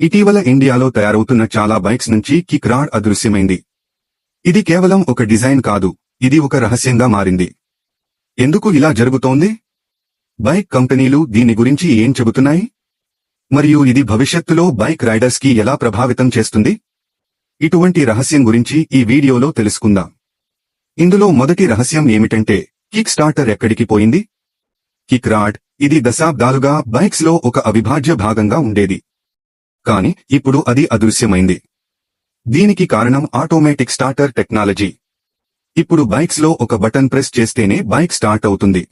ఇటీవల ఇండియాలో తయారవుతున్న చాలా బైక్స్ నుంచి కిక్ రాడ్ అదృశ్యమైంది. ఇది కేవలం ఒక డిజైన్ కాదు ఇది ఒక రహస్యంగా మారింది. ఎందుకు ఇలా జరుగుతోంది? బైక్ కంపెనీలు దీని గురించి ఏం చెబుతున్నాయి? మరియు ఇది భవిష్యత్తులో బైక్ రైడర్స్కి ఎలా ప్రభావితం చేస్తుంది? ఇటువంటి రహస్యం గురించి ఈ వీడియోలో తెలుసుకుందాం. ఇందులో మొదటి రహస్యం ఏమిటంటే కిక్ స్టార్టర్ ఎక్కడికి పోయింది? కిక్ రాడ్ ఇది దశాబ్దాలుగా బైక్స్లో ఒక అవిభాజ్య భాగంగా ఉండేది. కాని ఇప్పుడు అది అదృశ్యమైంది. దీనికి కారణం ఆటోమేటిక్ స్టార్టర్ టెక్నాలజీ. ఇప్పుడు బైక్స్లో ఒక బటన్ ప్రెస్ చేస్తేనే బైక్ స్టార్ట్ అవుతుంది.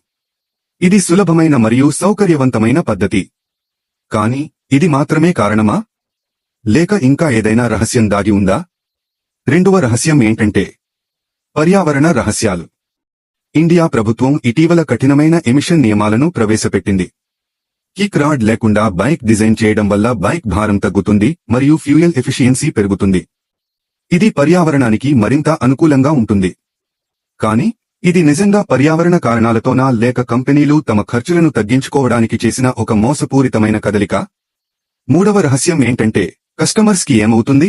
ఇది సులభమైన మరియు సౌకర్యవంతమైన పద్ధతి. కానీ ఇది మాత్రమే కారణమా? లేక ఇంకా ఏదైనా రహస్యం దాగి ఉందా? రెండవ రహస్యం ఏంటంటే పర్యావరణ రహస్యాలు. ఇండియా ప్రభుత్వం ఇటీవల కఠినమైన ఎమిషన్ నియమాలను ప్రవేశపెట్టింది. కిక్ రాడ్ లేకుండా బైక్ డిజైన్ చేయడం వల్ల బైక్ భారం తగ్గుతుంది మరియు ఫ్యూయల్ ఎఫిషియన్సీ పెరుగుతుంది. ఇది పర్యావరణానికి మరింత అనుకూలంగా ఉంటుంది. కానీ ఇది నిజంగా పర్యావరణ కారణాలతోనా లేక కంపెనీలు తమ ఖర్చులను తగ్గించుకోవడానికి చేసిన ఒక మోసపూరితమైన కదలిక? మూడవ రహస్యం ఏంటంటే కస్టమర్స్కి ఏమవుతుంది?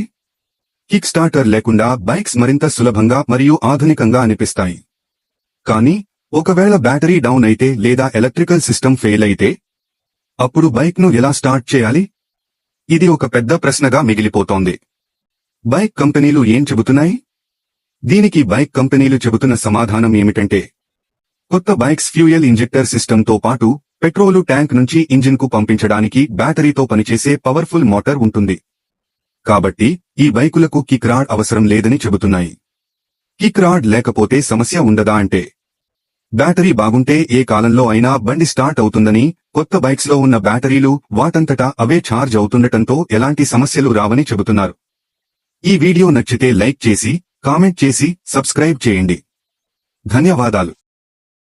కిక్ స్టార్టర్ లేకుండా బైక్స్ మరింత సులభంగా మరియు ఆధునికంగా అనిపిస్తాయి. కానీ ఒకవేళ బ్యాటరీ డౌన్ అయితే లేదా ఎలక్ట్రికల్ సిస్టమ్ ఫెయిల్ అయితే అప్పుడు బైక్ను ఎలా స్టార్ట్ చేయాలి? ఇది ఒక పెద్ద ప్రశ్నగా మిగిలిపోతోంది. బైక్ కంపెనీలు ఏం చెబుతున్నాయి? దీనికి బైక్ కంపెనీలు చెబుతున్న సమాధానం ఏమిటంటే కొత్త బైక్స్ ఫ్యూయల్ ఇంజెక్టర్ సిస్టమ్తో పాటు పెట్రోలు ట్యాంక్ నుంచి ఇంజిన్కు పంపించడానికి బ్యాటరీతో పనిచేసే పవర్ఫుల్ మోటార్ ఉంటుంది. కాబట్టి ఈ బైకులకు కిక్ రాడ్ అవసరం లేదని చెబుతున్నాయి. కిక్ రాడ్ లేకపోతే సమస్య ఉండదా అంటే బ్యాటరీ బాగుంటే ఏ కాలంలో అయినా బండి స్టార్ట్ అవుతుందని కొత్త బైక్స్లో ఉన్న బ్యాటరీలు వాటంతటా అవే ఛార్జ్ అవుతుండటంతో ఎలాంటి సమస్యలు రావని చెబుతున్నారు. ఈ వీడియో నచ్చితే లైక్ చేసి కామెంట్ చేసి సబ్స్క్రైబ్ చేయండి. ధన్యవాదాలు.